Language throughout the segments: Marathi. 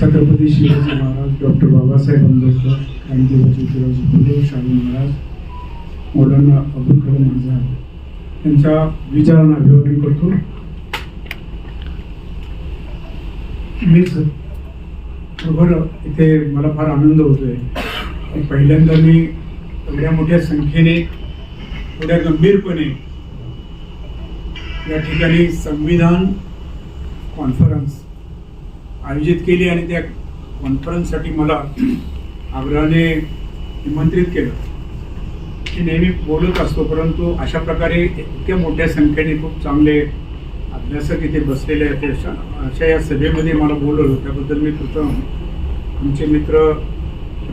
छत्रपती शिवाजी महाराज डॉक्टर बाबासाहेब आंबेडकर क्रांतिवीर ज्योतिराव फुले शाहू महाराज मौलाना अब्दुल कलाम आझाद यांच्या विचारांना अभिवादन करतो. मीच बरोबर इथे मला फार आनंद होतोय. पहिल्यांदा मी एवढ्या मोठ्या संख्येने एवढ्या गंभीरपणे या ठिकाणी संविधान कॉन्फरन्स आयोजित केली आणि त्या कॉन्फरन्ससाठी मला आग्रहाने निमंत्रित केलं. मी नेहमी बोलत असतो परंतु अशा प्रकारे इतक्या मोठ्या संख्येने खूप चांगले अभ्यासक इथे बसलेले आहेत. अशा अशा या सभेमध्ये मला बोलवलं. त्याबद्दल मी प्रथम आमचे मित्र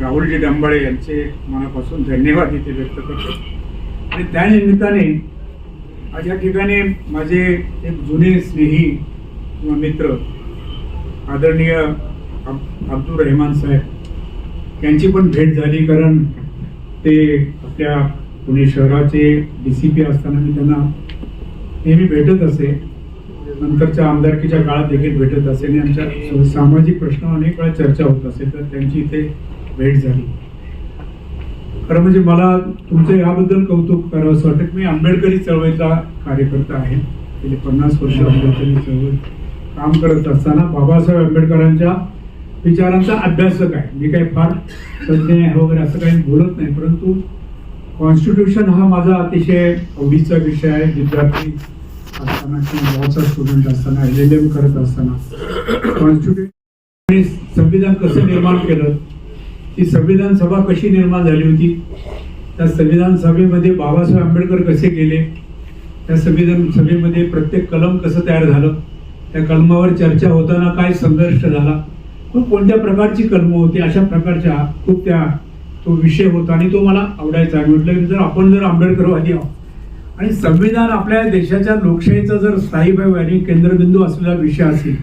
राहुलजी डांबाळे यांचे मनापासून धन्यवाद इथे व्यक्त करतो. आणि त्या निमित्ताने आज या ठिकाणी माझे एक जुने स्नेही किंवा मित्र आदरणीय अब्दुल रहमान साहेब यांची पण भेट झाली कारण ते आपल्या पुणे शहराचे डी सी पी असताना मी त्यांना नेहमी भेटत असे. नंतरच्या आमदारकीच्या काळात देखील भेटत असे आणि आमच्या सामाजिक प्रश्न अनेक वेळा चर्चा होत असे. तर त्यांची इथे भेट झाली. खरं म्हणजे मला तुमचं याबद्दल कौतुक करावं असं वाटतं. की मी आंबेडकरी चळवळीचा कार्यकर्ता आहे. गेले पन्नास वर्ष आंबेडकरी चळवळ काम करत असताना बाबासाहेब आंबेडकरांच्या विचारांचा अभ्यासक आहे मी काही फार तज्ज्ञ आहे वगैरे असं काही बोलत नाही परंतु कॉन्स्टिट्यूशन हा माझा अतिशय आवडीचा विषय आहे. विद्यार्थी असताना किंवा लॉचा स्टुडंट असताना एल एल एम करत असताना. कॉन्स्टिट्यूशन संविधान कसं निर्माण केलं? ती संविधान सभा कशी निर्माण झाली होती? त्या संविधान सभेमध्ये बाबासाहेब आंबेडकर कसे गेले? त्या संविधान सभेमध्ये प्रत्येक कलम कसं तयार झालं? त्या कलमावर चर्चा होताना काय संघर्ष झाला. पण कोणत्या प्रकारची कलमं होती अशा प्रकारच्या खूप त्या तो विषय होता आणि तो मला आवडायचा. आहे म्हटलं की जर आपण जर आंबेडकरवादी आहोत आणि संविधान आपल्या देशाच्या लोकशाहीचा जर स्थायीभाव आणि केंद्रबिंदू असलेला विषय असेल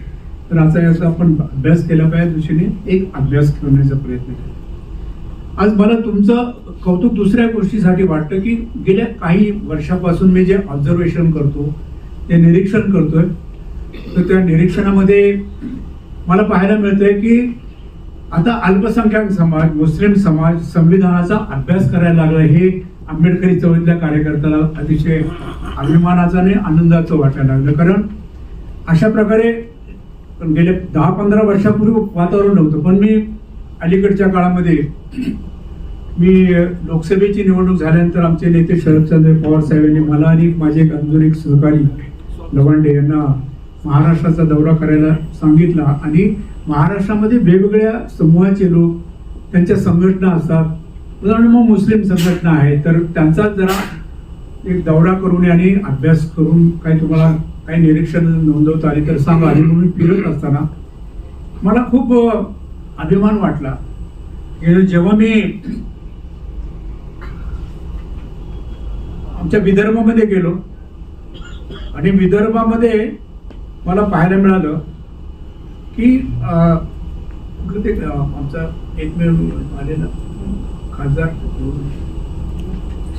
तर असा याचा आपण अभ्यास केला पाहिजे दृष्टीने. एक अभ्यास करण्याचा प्रयत्न केला. आज मला तुमचं कौतुक दुसऱ्या गोष्टीसाठी वाटतं की गेल्या काही वर्षापासून मी जे ऑब्झर्वेशन करतो ते निरीक्षण करतोय तर त्या निरीक्षणामध्ये मला पाहायला मिळतंय की आता अल्पसंख्याक समाज मुस्लिम समाज संविधानाचा अभ्यास करायला लागला हे आंबेडकरी चळवळीतल्या कार्यकर्त्याला अतिशय अभिमानाचं आणि आनंदाचं वाटायला लागलं. कारण अशा प्रकारे गेल्या दहा पंधरा वर्षापूर्वी वातावरण नव्हतं पण मी अलीकडच्या काळामध्ये मी लोकसभेची निवडणूक झाल्यानंतर आमचे नेते शरदचंद्र पवार साहेब यांनी मला आणि माझे एक अजून एक सहकारी लवांडे यांना महाराष्ट्राचा दौरा करायला सांगितला आणि महाराष्ट्रामध्ये वेगवेगळ्या समूहाचे लोक त्यांच्या संघटना असतात. उदाहरण मग मुस्लिम संघटना आहे तर त्यांचा जरा एक दौरा करून आणि अभ्यास करून काही तुम्हाला काही निरीक्षण नोंदवता आली तर सांगा. आणि म्हणून फिरत असताना मला खूप अभिमान वाटला. जेव्हा मी आमच्या विदर्भामध्ये गेलो आणि विदर्भामध्ये मला पाहायला मिळालं की ते आमचा एकमेव आलेला. खासदार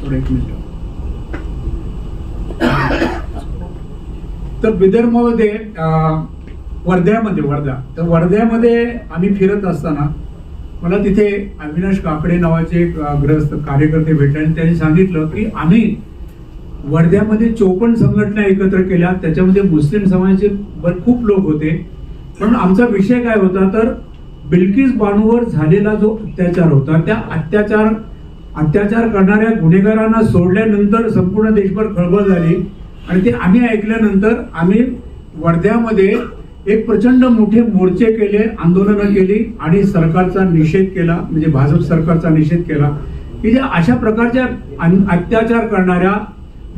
थोडं एक मिनिट. तर विदर्भामध्ये अं, वर्ध्यामध्ये वर्धा. तर वर्ध्यामध्ये आम्ही फिरत असताना मला तिथे अविनाश काकडे नावाचे एक ग्रस्त कार्यकर्ते भेटले आणि त्यांनी सांगितलं की आम्ही वर्ध्यामध्ये चोपन्न संघटना एकत्र केल्या. त्याच्यामध्ये मुस्लिम समाजाचे खूप लोक होते. पण आमचा विषय काय होता तर बिल्किस बानूवर झालेला जो अत्याचार होता त्या अत्याचार अत्याचार करणाऱ्या गुन्हेगारांना सोडल्यानंतर संपूर्ण देशभर खळबळ झाली. आणि ते आम्ही ऐकल्यानंतर आम्ही वर्ध्यामध्ये एक प्रचंड मोठे मोर्चे केले आंदोलनं केली आणि सरकारचा निषेध केला म्हणजे भाजप सरकारचा निषेध केला की ज्या अशा प्रकारच्या अत्याचार करणाऱ्या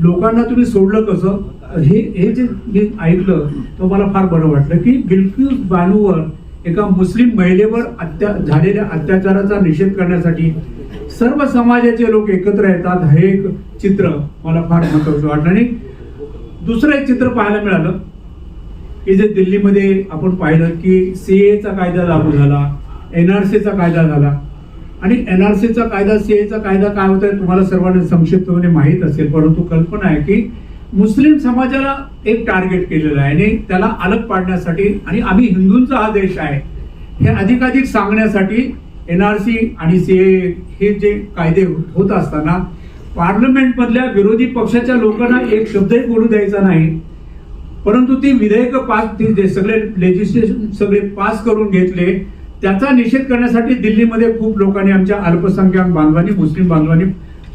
लोकांना तुम्ही सोडलं कसं? हे हे जे मी ऐकलं तर मला फार बरं वाटलं की बिल्किस बानूवर एका मुस्लिम महिलेवर अत्या झालेल्या अत्याचाराचा निषेध करण्यासाठी सर्व समाजाचे लोक एकत्र येतात. हे एक चित्र मला फार महत्वाचं वाटलं. आणि दुसरं एक चित्र पाहायला मिळालं की जे दिल्लीमध्ये आपण पाहिलं की सी एचा कायदा लागू झाला एन आर सीचा कायदा झाला. आणि एनआरसीचा कायदा सीएचा कायदा काय होता तुम्हाला सर्वांना संक्षिप्तपणे माहीत असेल. परंतु कल्पना आहे की मुस्लिम समाजाला एक टार्गेट केलेलं आहे आणि त्याला अलग पाडण्यासाठी आणि आम्ही हिंदूंचा हा देश आहे हे अधिकाधिक सांगण्यासाठी एन आर सी आणि सी हे जे कायदे होत असताना पार्लमेंटमधल्या विरोधी पक्षाच्या लोकांना एक शब्दही बोलू द्यायचा नाही. परंतु ती विधेयक पास ती जे सगळे लेजिस्लेशन सगळे पास करून घेतले त्याचा निषेध करण्यासाठी दिल्लीमध्ये खूप लोकांनी आमच्या अल्पसंख्याक बांधवांनी मुस्लिम बांधवांनी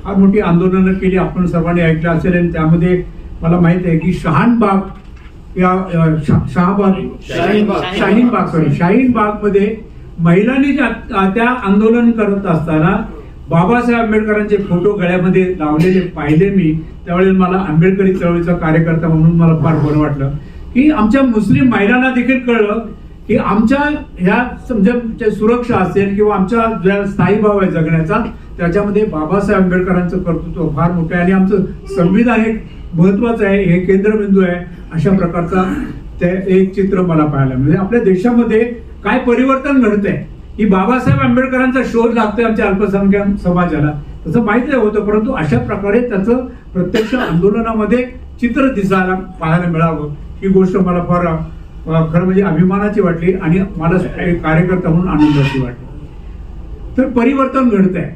फार मोठी आंदोलनं केली. आपण सर्वांनी ऐकलं असेल आणि त्यामध्ये मला माहीत आहे की शहानबाग या शहाबाग. शाहीन बाग. सॉरी शाहीन बागमध्ये महिलांनी ज्या- त्या आंदोलन करत असताना बाबासाहेब आंबेडकरांचे फोटो गळ्यामध्ये लावलेले पाहिले मी. त्यावेळेस मला आंबेडकरी चळवळीचा कार्यकर्ता म्हणून मला फार बरं वाटलं. की आमच्या मुस्लिम महिलांना देखील कळलं की आमच्या ह्या समजा जे सुरक्षा असेल किंवा आमच्या ज्या स्थायी भाव आहे जगण्याचा त्याच्यामध्ये बाबासाहेब आंबेडकरांचं कर्तृत्व फार मोठं आहे आणि आमचं संविधान हे महत्वाचं आहे हे केंद्रबिंदू आहे अशा प्रकारचा ते एक चित्र मला पाहायला म्हणजे आपल्या देशामध्ये काय परिवर्तन घडतंय की बाबासाहेब आंबेडकरांचा शोध लागतोय आमच्या अल्पसंख्याक समाजाला. तसं माहिती नाही होतं परंतु अशा प्रकारे त्याचं प्रत्यक्ष आंदोलनामध्ये चित्र दिसायला पाहायला मिळावं. ही गोष्ट मला फार खरं म्हणजे अभिमानाची वाटली आणि मला कार्यकर्ता म्हणून आनंदाची वाटली. तर परिवर्तन घडत आहे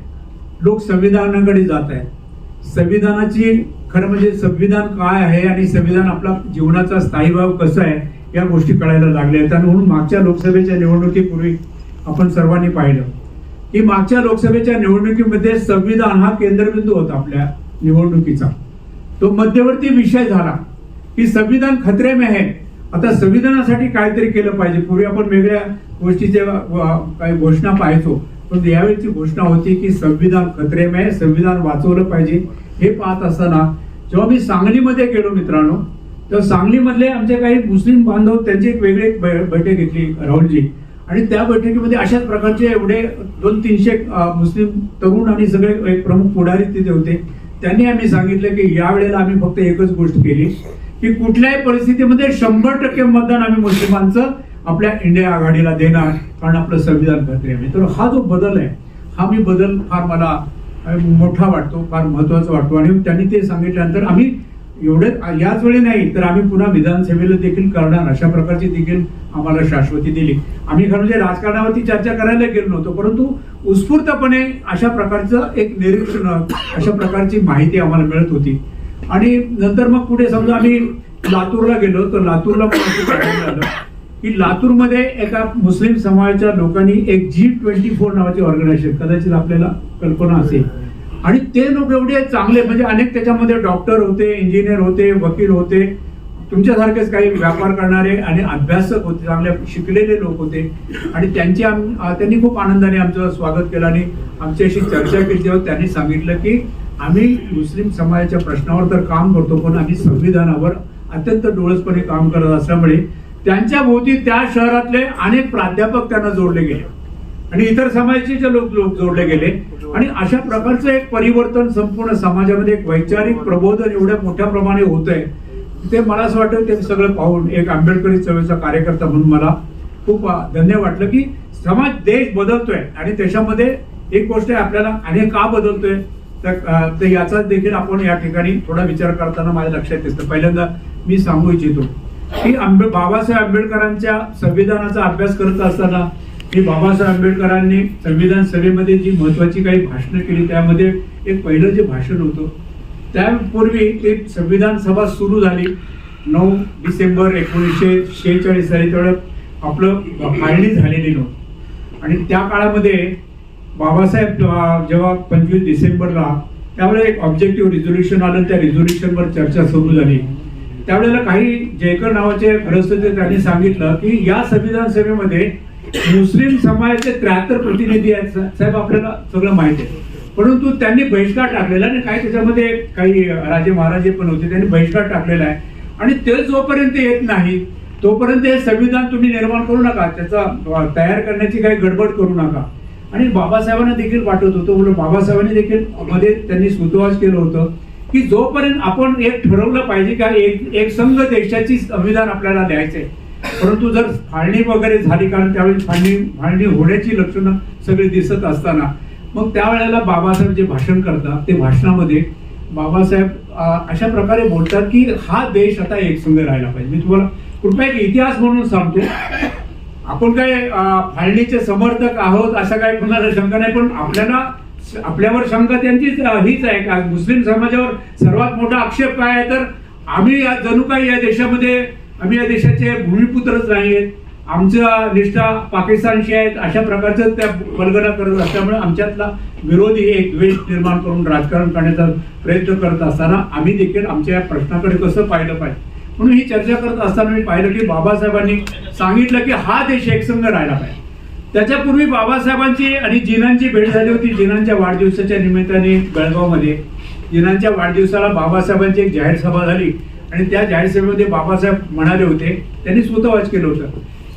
लोक संविधानाकडे जात आहेत संविधानाची खरं म्हणजे संविधान काय आहे आणि संविधान आपला जीवनाचा स्थायीभाव कसा आहे या गोष्टी कळायला लागल्या आहेत. आणि म्हणून मागच्या लोकसभेच्या निवडणुकीपूर्वी आपण सर्वांनी पाहिलं. की मागच्या लोकसभेच्या निवडणुकीमध्ये संविधान हा केंद्रबिंदू होता आपल्या निवडणुकीचा. तो मध्यवर्ती विषय झाला. की संविधान खतरे में है आता संविधानासाठी काहीतरी केलं पाहिजे. पूर्वी आपण वेगळ्या गोष्टीच्या काही घोषणा पाहायचो. पण यावेळीची घोषणा होती की संविधान खतरे संविधान वाचवलं पाहिजे. हे पाहत असताना जेव्हा मी सांगलीमध्ये गेलो मित्रांनो तर सांगलीमधले आमचे काही मुस्लिम बांधव त्यांची एक वेगळी एक बैठक घेतली राहुलजी. आणि त्या बैठकीमध्ये अशाच प्रकारचे एवढे दोन तीनशे मुस्लिम तरुण आणि सगळे एक प्रमुख पुढारी तिथे होते. त्यांनी आम्ही सांगितलं की यावेळेला आम्ही फक्त एकच गोष्ट केली की कुठल्याही परिस्थितीमध्ये शंभर टक्के मतदान आम्ही मुस्लिमांचं आपल्या इंडिया आघाडीला देणार कारण आपलं संविधान खात्री आहे. तर हा जो बदल आहे हा मी बदल फार मला मोठा वाटतो फार महत्त्वाचा वाटतो. आणि त्यांनी ते सांगितल्यानंतर आम्ही एवढे याच वेळी नाही तर आम्ही पुन्हा विधानसभेला देखील करणार. अशा प्रकारची देखील आम्हाला शाश्वती दिली. आम्ही खरं म्हणजे राजकारणावरती चर्चा करायला गेलो नव्हतो परंतु उत्स्फूर्तपणे अशा प्रकारचं एक निरीक्षण अशा प्रकारची माहिती आम्हाला मिळत होती. आणि नंतर मग पुढे समजा आम्ही लातूरला गेलो तर लातूरला पण की लातूरमध्ये एका मुस्लिम समाजाच्या लोकांनी एक जी ट्वेंटी फोर नावाची ऑर्गनायझेशन कदाचित आपल्याला कल्पना असेल. आणि ते लोक एवढे चांगले म्हणजे अनेक त्याच्यामध्ये डॉक्टर होते इंजिनियर होते वकील होते. तुमच्यासारखेच काही व्यापार करणारे आणि अभ्यासक होते चांगले शिकलेले लोक होते. आणि त्यांची आम- त्यांनी खूप आनंदाने आमचं स्वागत केलं आणि आमच्याशी चर्चा केली. तेव्हा त्यांनी सांगितलं की आम्ही मुस्लिम समाजाच्या प्रश्नावर तर काम करतो पण आम्ही संविधानावर अत्यंत डोळसपणे काम करत असल्यामुळे त्यांच्या भोवती त्या शहरातले अनेक प्राध्यापक त्यांना जोडले गेले. आणि इतर समाजाचे जे लोक लोक जोडले गेले. आणि अशा प्रकारचं एक परिवर्तन संपूर्ण समाजामध्ये एक वैचारिक प्रबोधन एवढ्या मोठ्या प्रमाणे होत आहे ते मला असं वाटतं ते सगळं पाहून एक आंबेडकरी चळवळीचा कार्यकर्ता म्हणून मला खूप धन्य वाटलं की समाज देश बदलतोय. आणि त्याच्यामध्ये एक गोष्ट आहे आपल्याला आणि का बदलतोय? तर याचा देखील आपण या ठिकाणी थोडा विचार करताना माझ्या लक्षात येतं. पहिल्यांदा मी सांगू इच्छितो की आंबे बाबासाहेब आंबेडकरांच्या संविधानाचा अभ्यास करत असताना की बाबासाहेब आंबेडकरांनी संविधान सभेमध्ये जी महत्वाची काही भाषणं केली त्यामध्ये एक पहिलं जे भाषण होतं त्यापूर्वी ते संविधान सभा सुरू झाली. नऊ डिसेंबर एकोणीसशे शेहेचाळीस साली तेवढं आपलं फाळणी झालेली नव्हती. आणि त्या काळामध्ये बाबासाहेब जेव्हा पंचवीस डिसेंबरला त्यावेळेला एक ऑब्जेक्टिव्ह रिझोल्युशन आलं त्या रिझोल्युशनवर चर्चा सुरू झाली. त्यावेळेला काही जयकर नावाचे ग्रस्त त्यांनी सांगितलं की या संविधान सभेमध्ये मुस्लिम समाजाचे त्र्याहत्तर प्रतिनिधी आहेत साहेब आपल्याला सगळं माहिती आहे. परंतु त्यांनी बहिष्कार टाकलेला आणि काही त्याच्यामध्ये काही राजे महाराजे पण होते त्यांनी बहिष्कार टाकलेला आहे. आणि ते जोपर्यंत येत नाही तोपर्यंत हे संविधान तुम्ही निर्माण करू नका त्याचा तयार करण्याची काही गडबड करू नका. आणि बाबासाहेबांना देखील वाटत होतं म्हणून बाबासाहेबांनी देखील मध्ये त्यांनी सुतवास केलं होतं की जोपर्यंत आपण एक ठरवलं पाहिजे का एक एक संघ देशाची संविधान आपल्याला द्यायचंय परंतु जर फाळणी वगैरे झाली कारण त्यावेळी फाळणी फाळणी होण्याची लक्षणं सगळी दिसत असताना मग त्यावेळेला बाबासाहेब जे भाषण करतात ते भाषणामध्ये बाबासाहेब अशा प्रकारे बोलतात की हा देश आता एकसंघ राहायला पाहिजे. मी तुम्हाला कृपया एक इतिहास म्हणून सांगतो. आपण काय फाळणीचे समर्थक आहोत असं काय कुणाला शंका नाही पण आपल्याला आपल्यावर शंका त्यांचीच हीच आहे का? मुस्लिम समाजावर सर्वात मोठा आक्षेप काय आहे? तर आम्ही या जणू काही या देशामध्ये आम्ही या देशाचे भूमिपुत्रच नाही आहेत. आमच्या निष्ठा पाकिस्तानशी आहेत अशा प्रकारचं त्या वल्गना करत असल्यामुळे आमच्यातला विरोधी एक द्वेष निर्माण करून राजकारण करण्याचा प्रयत्न करत असताना आम्ही देखील आमच्या या प्रश्नाकडे कसं पाहिलं पाहिजे? म्हणून ही चर्चा करत असताना मी पाहिलं की बाबासाहेबांनी सांगितलं की हा देश एकसंघ राहिला पाहिजे. त्याच्यापूर्वी बाबासाहेबांची आणि जिनांची भेट झाली होती. जिनांच्या वाढदिवसाच्या निमित्ताने बेळगावमध्ये जिनांच्या वाढदिवसाला बाबासाहेबांची एक जाहीर सभा झाली. आणि त्या जाहीर सभेमध्ये बाबासाहेब म्हणाले होते. त्यांनी सूतवाच केलं होतं.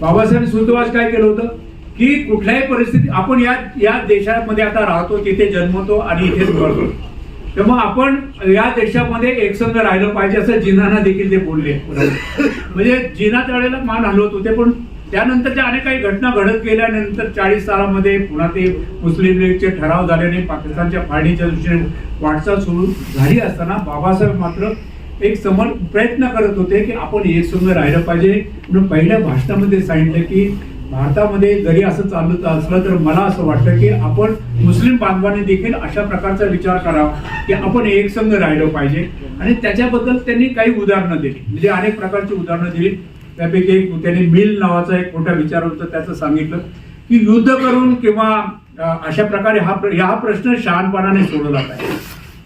बाबासाहेबांनी सूतवाच काय केलं होतं? की कुठल्याही परिस्थितीत आपण या या देशामध्ये आता राहतो तिथे जन्मतो आणि इथेच मरतो तेव्हा आपण या देशामध्ये एकसंघ राहिलं पाहिजे असं जिनांना देखील ते बोलले. म्हणजे जिना त्यावेळेला मान हलवत होते पण त्यानंतरच्या अनेक काही घटना घडत गेल्यानंतर चाळीस सालामध्ये पुन्हा ते मुस्लिम लीगचे ठराव झाल्याने पाकिस्तानच्या फाळणीच्या दृष्टीने वाटचाल सुरू झाली असताना बाबासाहेब मात्र एक समर प्रयत्न करत होते की आपण एकसंघ राहिलं पाहिजे. म्हणून पहिल्या भाषणामध्ये सांगितलं की भारतामध्ये जरी असं चालत असलं तर मला असं वाटतं की आपण मुस्लिम बांधवांनी देखील अशा प्रकारचा विचार करावा की आपण एकसंघ राहिलं पाहिजे. आणि त्याच्याबद्दल त्यांनी काही उदाहरणं दिली. म्हणजे अनेक प्रकारची उदाहरणं दिली. त्यापैकी एक त्यांनी मिल नावाचा एक मोठा विचार होता त्याचं सांगितलं की युद्ध करून किंवा अशा प्रकारे हा प्र- हा प्रश्न शहाणपणाने सोडवला पाहिजे.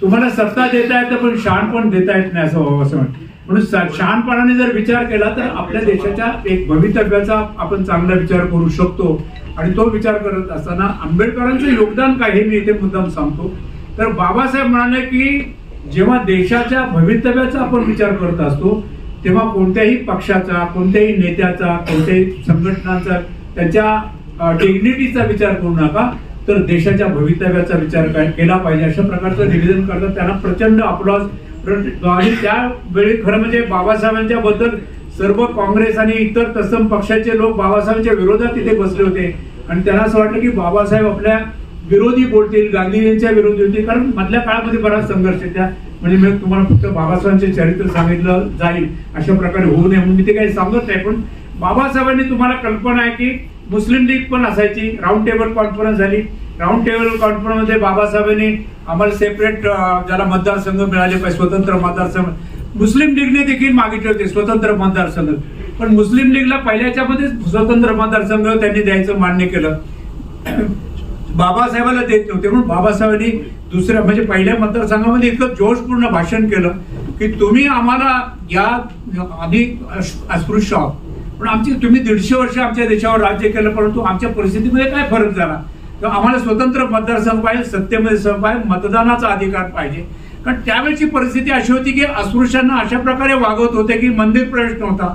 तुम्हाला सत्ता देता येतं पण शहाणपण देता येत नाही असं असं वाटतं. म्हणून शहाणपणाने जर विचार केला तर आपल्या देशाच्या एक भवितव्याचा आपण चांगला विचार करू शकतो. आणि तो विचार करत असताना आंबेडकरांचं योगदान काय हे मी इथे मुद्दाम सांगतो. तर बाबासाहेब म्हणाले की जेव्हा देशाच्या भवितव्याचा आपण विचार करत असतो तेव्हा कोणत्याही पक्षाचा कोणत्याही नेत्याचा कोणत्याही संघटनांचा त्याच्या डिग्निटीचा विचार करू नका. तर देशाच्या भवितव्याचा विचार काय- केला पाहिजे अशा प्रकारचं निवेदन करतात. त्यांना प्रचंड अपलॉज आणि त्यावेळी खरं म्हणजे बाबासाहेबांच्या बद्दल सर्व काँग्रेस आणि इतर तत्सम पक्षाचे लोक बाबासाहेबांच्या विरोधात तिथे बसले होते. आणि त्यांना असं वाटलं की बाबासाहेब आपल्या विरोधी बोलतील गांधीजींच्या विरोधी होतील. कारण मधल्या काळामध्ये बराच संघर्ष त्या. म्हणजे मी तुम्हाला फक्त बाबासाहेबांचे चरित्र सांगितलं जाईल अशा प्रकारे होऊ नये म्हणून मी ते काही सांगत नाही. पण बाबासाहेबांनी तुम्हाला कल्पना आहे की मुस्लिम लीग पण असायची राऊंड टेबल कॉन्फरन्स झाली. राऊंड टेबल कॉन्फरन्समध्ये बाबासाहेबांनी आम्हाला सेपरेट ज्याला मतदारसंघ मिळाले पाहिजे स्वतंत्र मतदारसंघ. मुस्लिम लीगने देखील मागितले होते स्वतंत्र मतदारसंघ. पण मुस्लिम लीगला पहिल्याच्यामध्येच स्वतंत्र मतदारसंघ त्यांनी द्यायचं मान्य केलं. बाबासाहेबाला देत नव्हते म्हणून बाबासाहेबांनी दुसऱ्या म्हणजे पहिल्या मतदारसंघामध्ये इतकं जोशपूर्ण भाषण केलं की तुम्ही आम्हाला या आधी अस्पृश्य आहोत. पण आमची तुम्ही दीडशे वर्ष आमच्या देशावर राज्य केलं परंतु आमच्या परिस्थितीमध्ये काय फरक झाला? तर आम्हाला स्वतंत्र मतदारसंघ पाहिजे सत्तेमध्ये सहभाग पाहिजे मतदानाचा अधिकार पाहिजे. कारण त्यावेळची परिस्थिती अशी होती की अस्पृश्यांना अशा प्रकारे वागवत होते की मंदिर प्रवेश नव्हता.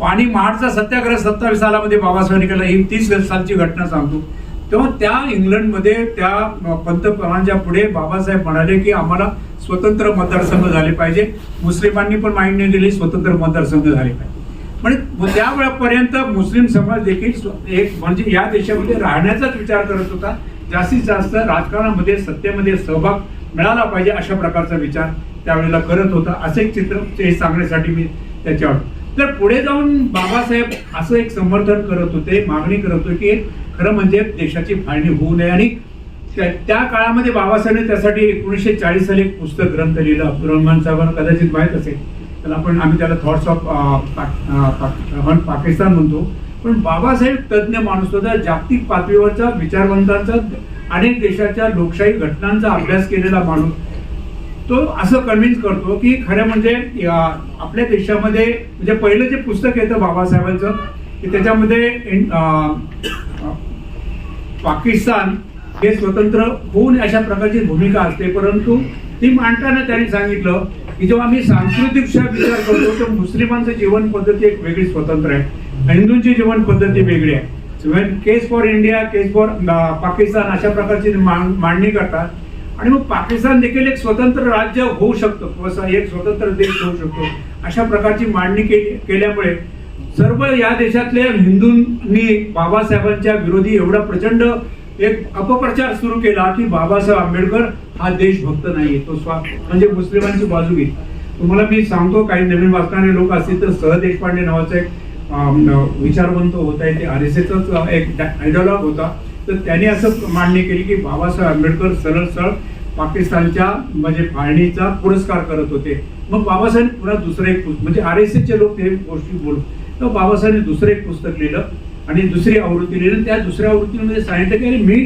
पाणी महाडचा सत्याग्रह सत्तावीस सालामध्ये बाबासाहेबांनी केला ही तीस सालची घटना सांगतो. तेव्हा त्या इंग्लंडमध्ये त्या पंतप्रधानांच्या पुढे बाबासाहेब म्हणाले की आम्हाला स्वतंत्र मतदारसंघ झाले पाहिजे. मुस्लिमांनी पण मागणी केली स्वतंत्र मतदारसंघ झाले पाहिजे. म्हणजे त्या वेळापर्यंत मुस्लिम समाज देखील एक म्हणजे या देशामध्ये राहण्याचाच विचार करत होता. जास्तीत जास्त राजकारणामध्ये सत्तेमध्ये सहभाग मिळाला पाहिजे अशा प्रकारचा विचार त्यावेळेला करत होता. असं एक चित्र हे सांगण्यासाठी मी त्याच्यावर. तर पुढे जाऊन बाबासाहेब असं एक समर्थन करत होते मागणी करत होते की खरं म्हणजे देशाची फाळणी होऊ नये. आणि त्या काळामध्ये बाबासाहेबांनी त्यासाठी एकोणीसशे चाळीस साली एक पुस्तक ग्रंथ लिहिलं. अब्दुल रहमान साहेबांना कदाचित माहीत असेल. त्याला आपण आम्ही त्याला थॉट्स ऑफ पाक पाकिस्तान म्हणतो. पण बाबासाहेब तज्ज्ञ माणूस होता जागतिक पातळीवरचा विचारवंतांचा अनेक देशाच्या लोकशाही घटनांचा अभ्यास केलेला माणूस. तो असं कन्व्हिन्स करतो की खरं म्हणजे आपल्या देशामध्ये म्हणजे पहिलं जे पुस्तक येतं बाबासाहेबांचं की त्याच्यामध्ये पाकिस्तान हे स्वतंत्र होऊन अशा प्रकारची भूमिका असते. परंतु ती मांडताना त्यांनी सांगितलं की जेव्हा आम्ही सांस्कृतिक विचार करतो तर मुस्लिमांचं जीवन पद्धती एक वेगळी स्वतंत्र आहे. हिंदूंची जीवन पद्धती वेगळी आहे. Case for India case for Pakistan अशा प्रकारची मांडणी करतात. आणि मग पाकिस्तान देखील एक स्वतंत्र राज्य होऊ शकतं किंवा एक स्वतंत्र देश होऊ शकतो अशा प्रकारची मांडणी केली केल्यामुळे सर्व या देशातल्या हिंदूंनी बाबासाहेबांच्या विरोधी एवढा प्रचंड एक अपप्रचार सुरू केला की बाबासाहेब आंबेडकर हा देशभक्त नाहीये तो स्वा म्हणजे मुस्लिमांची बाजू घेत तुम्हाला मी सांगतो काही नवीन वाचणारे लोक असतील तर सह देशपांडे नावाचा एक विचारवंत होता ते आर एस एचाच एक आयडॉलॉग होता. तर त्याने असं मांडणी केली की बाबासाहेब आंबेडकर सरळ सरळ पाकिस्तानच्या म्हणजे फाळणीचा पुरस्कार करत होते. मग बाबासाहेब पुन्हा दुसरं एक पुस्तक म्हणजे आर एस एसचे लोक हे गोष्टी बोलत तर बाबासाहेबांनी दुसरं एक पुस्तक लिहिलं. आणि दुसरी आवृत्ती लिहिली. त्या दुसऱ्या आवृत्तीमध्ये सांगितलं की मी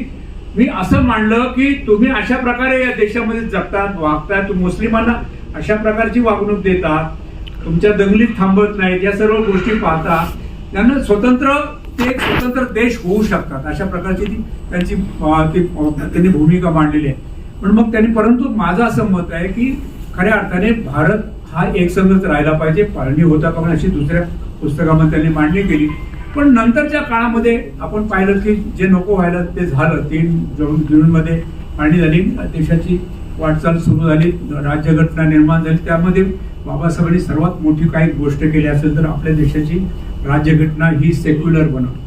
मी असं मांडलं की तुम्ही अशा प्रकारे या देशामध्ये जगतात वागतात तुम्ही मुस्लिमांना अशा प्रकारची वागणूक देतात तुमच्या दंगलीत थांबत नाहीत या सर्व गोष्टी पाहता त्यांना स्वतंत्र ते एक स्वतंत्र देश होऊ शकतात. अशा प्रकारची ती त्यांची ती त्यांनी भूमिका मांडलेली आहे. पण मग त्यांनी परंतु माझं असं मत आहे की खऱ्या अर्थाने भारत हा एकसंगच राहिला पाहिजे पाळणी होता का अशी दुसऱ्या पुस्तकामध्ये त्यांनी मांडणी केली. पण नंतरच्या काळामध्ये आपण पाहिलं की जे नको व्हायला ते झालं. तीन जून जूनमध्ये पाळणी झाली. देशाची वाटचाल सुरू झाली. राज्यघटना निर्माण झाली. त्यामध्ये बाबासाहेबांनी सर्वात मोठी काही गोष्ट केली असेल तर आपल्या देशाची राज्यघटना ही सेक्युलर बनवली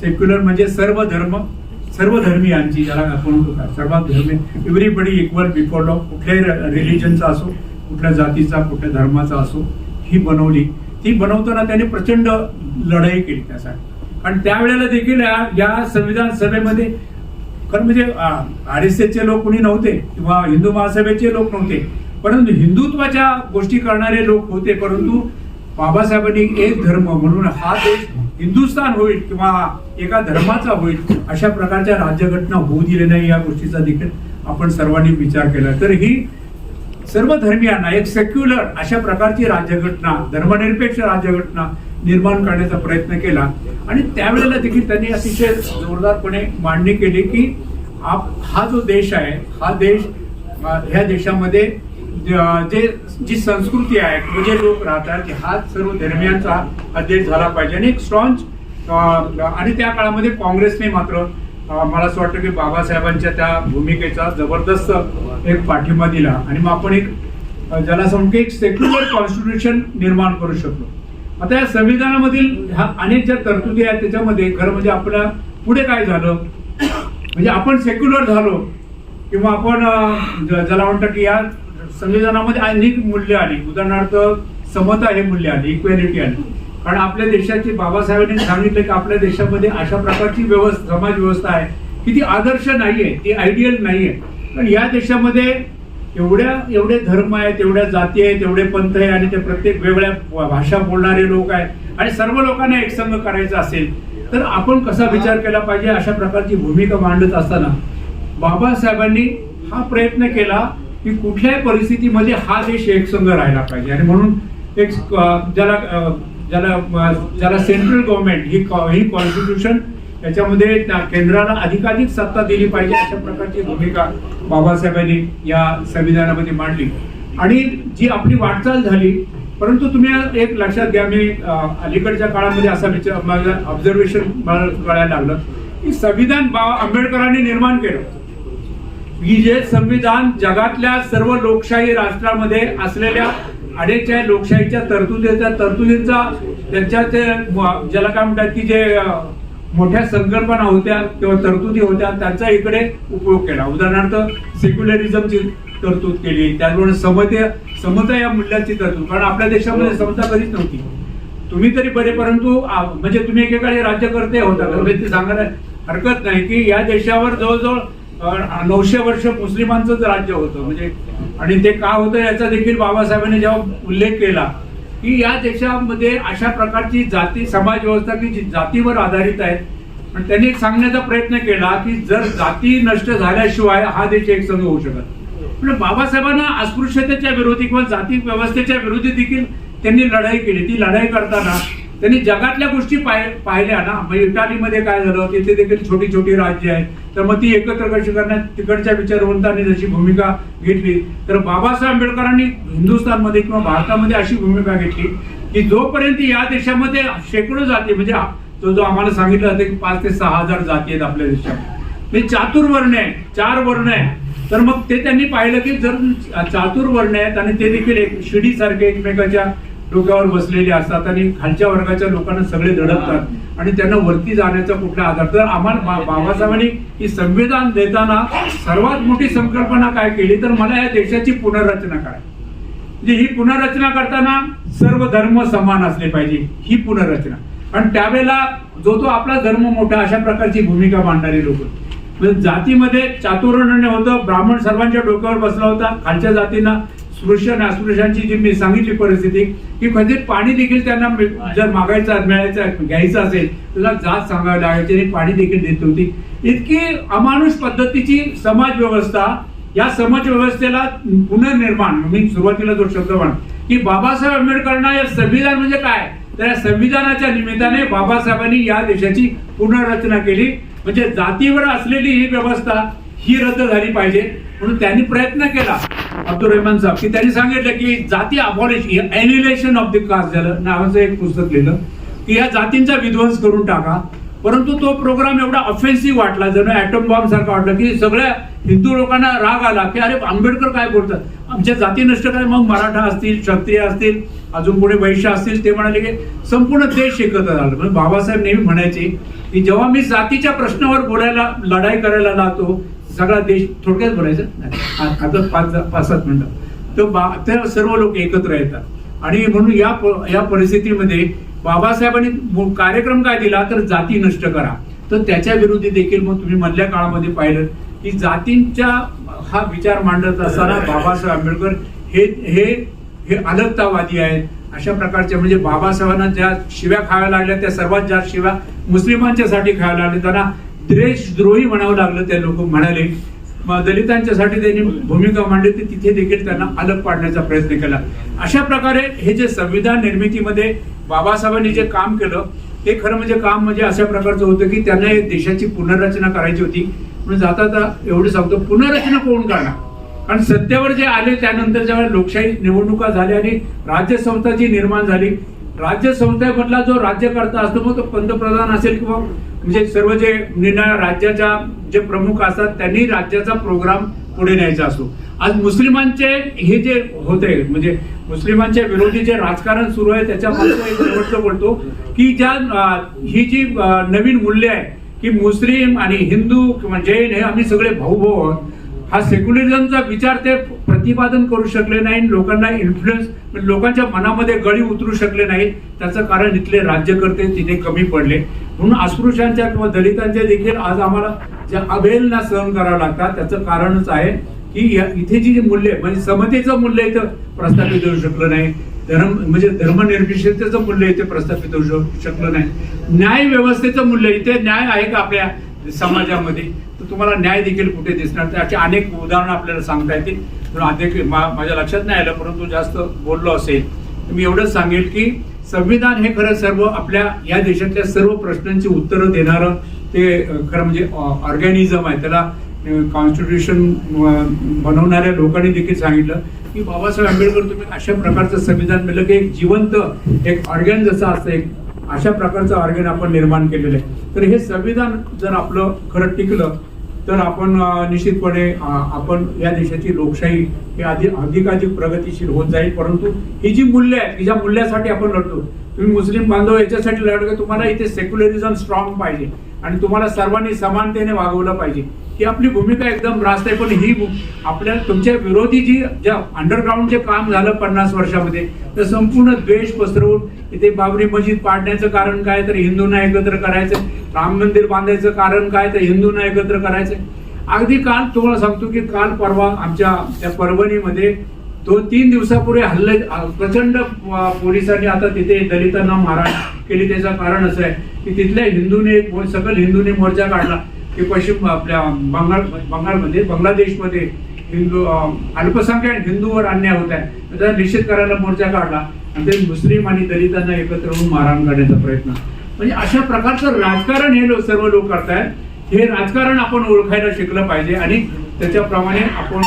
सेक्युलर म्हणजे सर्व धर्म सर्व धर्मीयांची ज्याला आपण म्हणतो का सर्वात धर्मी. एव्हरीबडी इक्वल बिफोर लॉ कुठल्याही रिलिजनचा असो कुठल्या जातीचा कुठल्या धर्माचा असो ही बनवली. ती बनवताना त्याने प्रचंड लढाई केली त्यासाठी. आणि त्यावेळेला देखील या- संविधान सभेमध्ये कारण म्हणजे आर एस एसचे लोक कोणी नव्हते किंवा हिंदू महासभेचे लोक नव्हते परंतु हिंदुत्वाच्या गोष्टी करणारे लोक होते परंतु बाबासाहेबांनी एक धर्म म्हणून हा देश हिंदुस्थान होईल किंवा एका धर्माचा होईल अशा प्रकारच्या राज्यघटना होऊ दिले नाही या गोष्टीचा देखील आपण सर्वांनी विचार केला. तर ही सर्व धर्मियांना एक सेक्युलर अशा प्रकारची राज्यघटना धर्मनिरपेक्ष राज्यघटना निर्माण करण्याचा प्रयत्न केला. आणि त्यावेळेला देखील त्यांनी अतिशय जोरदारपणे मांडणी केली की आप हा जो देश आहे हा देश ह्या देशामध्ये जे जी संस्कृती आहे किंवा जे लोक राहतात हा सर्व धर्मियांचा हा देश झाला पाहिजे. आणि एक स्ट्रॉंग आणि त्या काळामध्ये काँग्रेसने मात्र मला असं वाटतं की बाबासाहेबांच्या त्या भूमिकेचा जबरदस्त एक पाठिंबा दिला. आणि मग आपण एक ज्याला असं म्हणतो एक सेक्युलर कॉन्स्टिट्यूशन निर्माण करू शकलो. आता या संविधानामधील ह्या अनेक ज्या तरतुदी आहेत त्याच्यामध्ये खरं म्हणजे आपल्या पुढे काय झालं? म्हणजे आपण सेक्युलर झालो किंवा आपण ज्याला म्हणतात की या संविधानामध्ये अनेक मूल्य आली. उदाहरणार्थ समता हे मूल्य आली इक्वॅलिटी आली. कारण आपल्या देशाची बाबासाहेबांनी सांगितलं की आपल्या देशामध्ये अशा प्रकारची व्यवस्था समाज व्यवस्था आहे की ती आदर्श आहे ती आयडियल नाही आहे पण या देशामध्ये एवढ्या एवढे धर्म आहेत एवढ्या जाती आहेत एवढे पंथ आहे आणि ते प्रत्येक वेगळ्या भाषा बोलणारे लोक आहेत आणि सर्व लोकांना एकसंग करायचं असेल तर आपण कसा विचार केला पाहिजे अशा प्रकारची भूमिका मांडत असताना? बाबासाहेबांनी हा प्रयत्न केला की कुठल्याही परिस्थितीमध्ये हा देश एकसंग राहिला पाहिजे. आणि म्हणून एक ज्याला ज्याला ज्याला सेंट्रल गव्हर्नमेंट ही ही कॉन्स्टिट्यूशन याच्यामध्ये केंद्राला अधिकाधिक सत्ता दिली पाहिजे अशा प्रकारची भूमिका बाबासाहेबांनी या संविधानामध्ये मांडली. आणि जी आपली वाटचाल झाली परंतु तुम्ही एक लक्षात घ्या मी अलीकडच्या काळामध्ये असा विचार माझं ऑब्झर्वेशन मला कळायला लागलं की संविधान बाबा आंबेडकरांनी निर्माण केलं. की जे संविधान जगातल्या सर्व लोकशाही राष्ट्रामध्ये असलेल्या अनेकच्या लोकशाहीच्या तरतुदी त्या तरतुदींचा त्यांच्या ते ज्याला काय म्हणतात की जे मोठ्या संकल्पना होत्या किंवा तरतुदी होत्या त्यांचा इकडे उपयोग केला. उदाहरणार्थ सेक्युलरिझमची तरतूद केली त्याचबरोबर समते समता या मूल्याची तरतूद. कारण आपल्या देशामध्ये समता कधीच नव्हती. तुम्ही तरी बरे परंतु म्हणजे तुम्ही एकेकाळी राज्यकर्ते होता. म्हणजे ते सांगायला हरकत नाही की या देशावर जवळजवळ नऊशे वर्ष मुस्लिमांचंच राज्य होतं. म्हणजे आणि ते का होतं याचा देखील बाबासाहेबांनी जेव्हा उल्लेख केला की या देशामध्ये अशा प्रकारची जाती समाज व्यवस्था की जी जातीवर आधारित आहे आणि त्यांनी एक सांगण्याचा प्रयत्न केला की जर जाती नष्ट झाल्याशिवाय हा देश एकसंघ होऊ शकत म्हणजे बाबासाहेबांना अस्पृश्यतेच्या विरोधी किंवा जाती व्यवस्थेच्या विरोधी देखील त्यांनी लढाई केली. ती लढाई करताना त्यांनी जगातल्या गोष्टी पाहि- पाहिल्या ना. म्हणजे इटालीमध्ये काय झालं? तिथे देखील छोटी छोटी राज्य आहेत. तर मग ती एकत्र कशी करण्यात तिकडच्या विचारवंतांनी जशी भूमिका घेतली तर बाबासाहेब आंबेडकरांनी हिंदुस्थानमध्ये किंवा भारतामध्ये अशी भूमिका घेतली की जोपर्यंत या देशामध्ये शेकडो जाती म्हणजे तो जो आम्हाला सांगितलं होतं की पाच ते सहा हजार जाती आहेत आपल्या देशात म्हणजे चातुर्वर्ण आहे चार वर्ण आहे. तर मग ते त्यांनी पाहिलं की जर चातुर्वर्ण आहेत आणि ते देखील एक शिडीसारखे एकमेकाच्या डोक्यावर बसलेले असतात आणि खालच्या वर्गाच्या लोकांना सगळे धडकतात आणि त्यांना वरती जाण्याचा कुठला आधार. तर आम्हाला बाबासाहेबांनी ही संविधान देताना सर्वात मोठी संकल्पना काय केली? तर मला या देशाची पुनर्रचना करायची म्हणजे ही पुनर्रचना करताना सर्व धर्म समान असले पाहिजे. ही पुनर्रचना. पण त्यावेळेला जो तो आपला धर्म मोठा अशा प्रकारची भूमिका मांडणारी लोक. म्हणजे जातीमध्ये चातुर्य होतं. ब्राह्मण सर्वांच्या डोक्यावर बसला होता खालच्या जातींना. स्पृश्य आणि अस्पृश्यांची जी मी सांगितली परिस्थिती की कधी पाणी देखील त्यांना जर मागायचं मिळायचं घ्यायचं असेल तर जात सांगावी लागायची आणि पाणी देखील देत होती. इतकी अमानुष पद्धतीची समाज व्यवस्था या समाज व्यवस्थेला पुनर्निर्माण मी सुरुवातीला जो शब्द म्हण की बाबासाहेब आंबेडकरांना या संविधान म्हणजे काय? तर या संविधानाच्या निमित्ताने बाबासाहेबांनी या देशाची पुनर्रचना केली. म्हणजे जातीवर असलेली ही व्यवस्था ही रद्द झाली पाहिजे. म्हणून त्यांनी प्रयत्न केला. अब्दुल रहमान साहेब की त्यांनी सांगितलं की जाती abolition annihilation of the caste झालं. नावाचं एक पुस्तक लिहिलं की या जातींचा विध्वंस करून टाका. परंतु तो प्रोग्राम एवढा ऑफेन्सिव्ह वाटला. जणू ॲटम बॉम्ब सारखा वाटला की सगळ्या हिंदू लोकांना राग आला की अरे आंबेडकर काय बोलतात? आमच्या जाती नष्ट काय मग मराठा असतील क्षत्रिय असतील अजून पुढे वैश्य असतील ते म्हणाले की संपूर्ण देश एकत्र झाला. म्हणजे बाबासाहेब नेहमी म्हणायचे की जेव्हा मी जातीच्या प्रश्नावर बोलायला लढाई करायला लागतो सगळा देश थोडक्यात. आ- आता पाच पाच सात मिनिटं. तर बा ते सर्व लोक एकत्र येतात. आणि म्हणून या या परिस्थितीमध्ये बाबासाहेबांनी कार्यक्रम काय दिला? तर जाती नष्ट करा. तर त्याच्या विरोधी देखील मग तुम्ही मधल्या काळामध्ये पाहिलं की जातींच्या हा विचार मांडत असताना बाबासाहेब आंबेडकर हे हे हे अलगतावादी आहेत. अशा प्रकारचे म्हणजे बाबासाहेबांना ज्या शिव्या खाव्या लागल्या त्या सर्वात जास्त शिव्या मुस्लिमांच्यासाठी खाव्या लागल्या. त्यांना देशद्रोही म्हणावं लागलं ते लोक म्हणाले. दलितांच्यासाठी त्यांनी भूमिका मांडली ती तिथे देखील त्यांना अलग पाडण्याचा प्रयत्न केला. अशा प्रकारे हे जे संविधान निर्मितीमध्ये बाबासाहेबांनी जे काम केलं ते खरं म्हणजे काम म्हणजे अशा प्रकारचं होतं की त्यांना हे देशाची पुनर्रचना करायची होती. म्हणून जाता जाता एवढं सांगतो पुनर्रचना कोण करणार? कारण सत्तेवर जे आले त्यानंतर जेव्हा लोकशाही निवडणुका झाल्या आणि राज्यसंस्था जी निर्माण झाली राज्यसंस्थेमधला जो राज्यकर्ता असतो मग तो पंतप्रधान असेल किंवा म्हणजे सर्व जे निर्णय राज्याच्या जे प्रमुख असतात त्यांनी राज्याचा प्रोग्राम पुढे न्यायचा असतो. आज मुस्लिमांचे हे जे होते म्हणजे मुस्लिमांच्या विरोधी जे राजकारण सुरू आहे त्याच्या शेवटचं बोलतो की ज्या ही जी नवीन मूल्य आहे की मुस्लिम आणि हिंदू किंवा जैन हे आम्ही सगळे भाऊ भाऊ आहोत हा सेक्युलरिझमचा विचार ते प्रतिपादन करू शकले नाही लोकांना इन्फ्लुएन्स म्हणजे लोकांच्या मनामध्ये गळी उतरू शकले नाही त्याचं कारण इथले राज्यकर्ते तिथे कमी पडले. म्हणून अस्पृश्यांच्या किंवा दलितांच्या देखील आज आम्हाला ज्या अभेलना सहन करावं लागतात त्याचं कारणच आहे की या- इथे जी जी मूल्य आहे, म्हणजे समतेचं मूल्य इथं प्रस्थापित होऊ शकलं नाही. धर्म म्हणजे धर्मनिरपेक्षतेचं मूल्य इथे प्रस्थापित होऊ शकलं नाही. न्याय व्यवस्थेचं मूल्य इथे न्याय आहे का आपल्या समाजामध्ये? तर तुम्हाला न्याय देखील कुठे दिसणार? त्याची अनेक उदाहरणं आपल्याला सांगता येतील. पण अनेक मा- माझ्या लक्षात नाही आलं परंतु जास्त बोललो असेल तर मी एवढंच सांगेल की संविधान हे खरं सर्व आपल्या या देशातल्या सर्व प्रश्नांची उत्तरं देणारं ते खरं म्हणजे ऑर्गॅनिझम आहे. त्याला कॉन्स्टिट्यूशन बनवणाऱ्या लोकांनी देखील सांगितलं की बाबासाहेब आंबेडकर तुम्ही अशा प्रकारचं संविधान मिळलं की एक जिवंत एक ऑर्गॅन जसं असतं एक अशा प्रकारचं ऑर्गॅन आपण निर्माण केलेलं आहे. तर हे संविधान जर आपलं खरं टिकलं तर आपण निश्चितपणे आपण या देशाची लोकशाही ही अधिक अधिकाधिक प्रगतीशील होत जाईल. परंतु ही जी मूल्य आहेत की ज्या मूल्यासाठी आपण लढतो तुम्ही मुस्लिम बांधव याच्यासाठी लढतो तुम्हाला इथे सेक्युलरिझम स्ट्रॉंग पाहिजे आणि तुम्हाला सर्वांनी समानतेने वागवलं पाहिजे. ती आपली भूमिका एकदम रास्त आहे. पण ही आपल्या तुमच्या विरोधी जी ज्या अंडरग्राऊंड जे काम झालं पन्नास वर्षामध्ये तर संपूर्ण द्वेष पसरवून इथे बाबरी मशीद पाडण्याचं कारण काय? तर हिंदूंना एकत्र करायचं राम मंदिर बांधायचं कारण काय? तर हिंदूंना एकत्र करायचं अगदी काल तुम्हाला सांगतो की काल परवा आमच्या त्या परभणीमध्ये दोन तीन दिवसापूर्वी हल्ले प्रचंड पोलिसांनी आता तिथे दलितांना मारहाण केली. त्याचं कारण असं आहे की तिथल्या हिंदूने सकल हिंदूने मोर्चा काढला. हे पश्चिम आपल्या बंगाल बंगालमध्ये बांगलादेशमध्ये हिंदू अल्पसंख्याक हिंदूवर अन्याय होत आहे. त्याचा निषेध करायला मोर्चा काढला. आणि ते मुस्लिम आणि दलितांना एकत्र होऊन मारहाण करण्याचा प्रयत्न. म्हणजे अशा प्रकारचं राजकारण हे लोक सर्व लोक करतायत. हे राजकारण आपण ओळखायला शिकलं पाहिजे. आणि त्याच्याप्रमाणे आपण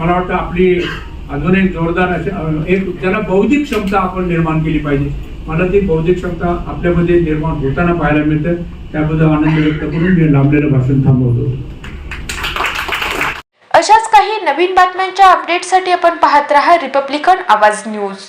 मला वाटतं आपली अजून एक जोरदार अशी, एक ज्याला बौद्धिक क्षमता आपण निर्माण केली पाहिजे. मला ती बौद्धिक क्षमता आपल्यामध्ये निर्माण होताना पाहायला मिळतं. त्याबद्दल आनंद व्यक्त करून मी लांबलेलं भाषण थांबवतो. अशाच काही नवीन बातम्यांच्या अपडेटसाठी आपण पाहत रहा रिपब्लिकन आवाज न्यूज